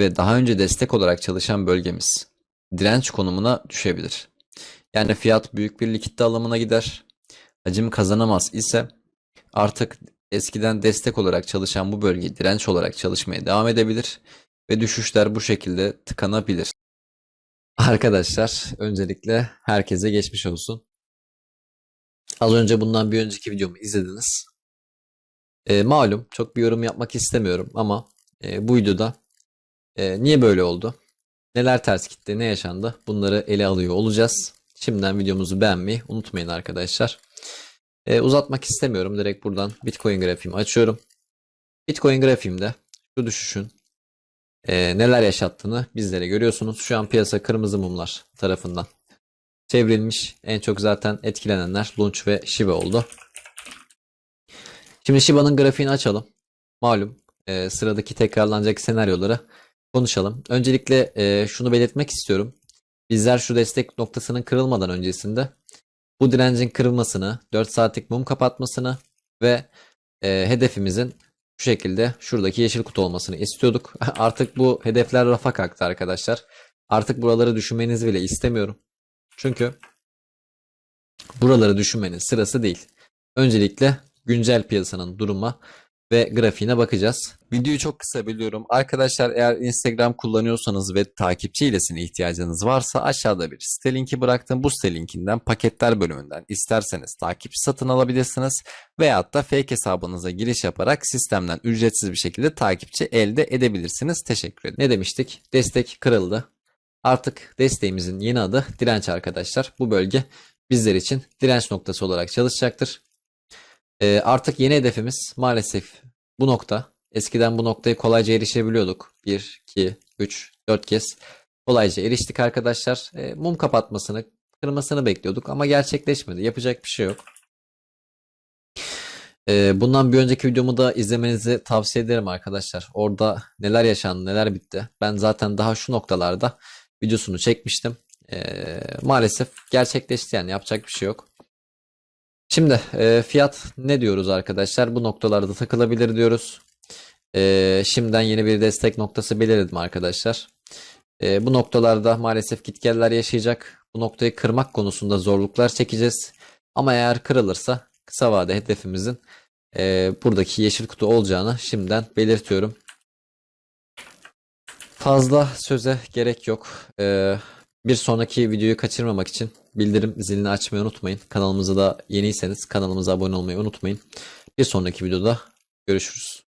ve daha önce destek olarak çalışan bölgemiz direnç konumuna düşebilir. Yani fiyat büyük bir likitte alımına gider. Hacim kazanamaz ise artık eskiden destek olarak çalışan bu bölge direnç olarak çalışmaya devam edebilir ve düşüşler bu şekilde tıkanabilir. Arkadaşlar öncelikle herkese geçmiş olsun. Az önce bundan bir önceki videomu izlediniz. E, malum çok bir yorum yapmak istemiyorum ama e, bu videoda e, niye böyle oldu? Neler ters gitti, ne yaşandı? Bunları ele alıyor olacağız. Şimdiden videomuzu beğenmeyi unutmayın arkadaşlar. E, uzatmak istemiyorum. Direkt buradan Bitcoin grafiğimi açıyorum. Bitcoin grafiğimde şu düşüşün e, neler yaşattığını bizlere görüyorsunuz. Şu an piyasa kırmızı mumlar tarafından çevrilmiş. En çok zaten etkilenenler Lunch ve Shiba oldu. Şimdi Shiba'nın grafiğini açalım. Malum e, sıradaki tekrarlanacak senaryoları konuşalım. Öncelikle e, şunu belirtmek istiyorum. Bizler şu destek noktasının kırılmadan öncesinde bu direncin kırılmasını, 4 saatlik mum kapatmasını ve e, hedefimizin şu şekilde şuradaki yeşil kutu olmasını istiyorduk. Artık bu hedefler rafa kalktı arkadaşlar. Artık buraları düşünmenizi bile istemiyorum. Çünkü buraları düşünmenin sırası değil. Öncelikle güncel piyasanın duruma ve grafiğine bakacağız. Videoyu çok kısa biliyorum. Arkadaşlar eğer Instagram kullanıyorsanız ve takipçi ilesine ihtiyacınız varsa aşağıda bir site linki bıraktım. Bu site linkinden paketler bölümünden isterseniz takipçi satın alabilirsiniz. Veyahut da fake hesabınıza giriş yaparak sistemden ücretsiz bir şekilde takipçi elde edebilirsiniz. Teşekkür ederim. Ne demiştik? Destek kırıldı. Artık desteğimizin yeni adı direnç arkadaşlar. Bu bölge bizler için direnç noktası olarak çalışacaktır. Ee, artık yeni hedefimiz maalesef bu nokta. Eskiden bu noktaya kolayca erişebiliyorduk. 1, 2, 3, 4 kez kolayca eriştik arkadaşlar. Ee, mum kapatmasını, kırmasını bekliyorduk ama gerçekleşmedi. Yapacak bir şey yok. Ee, bundan bir önceki videomu da izlemenizi tavsiye ederim arkadaşlar. Orada neler yaşandı, neler bitti. Ben zaten daha şu noktalarda videosunu çekmiştim. Ee, maalesef gerçekleşti yani yapacak bir şey yok. Şimdi e, fiyat ne diyoruz arkadaşlar? Bu noktalarda takılabilir diyoruz. E, şimdiden yeni bir destek noktası belirledim arkadaşlar. E, bu noktalarda maalesef gitgeller yaşayacak. Bu noktayı kırmak konusunda zorluklar çekeceğiz. Ama eğer kırılırsa kısa vade hedefimizin e, buradaki yeşil kutu olacağını şimdiden belirtiyorum. Fazla söze gerek yok. E, bir sonraki videoyu kaçırmamak için bildirim zilini açmayı unutmayın. Kanalımıza da yeniyseniz kanalımıza abone olmayı unutmayın. Bir sonraki videoda görüşürüz.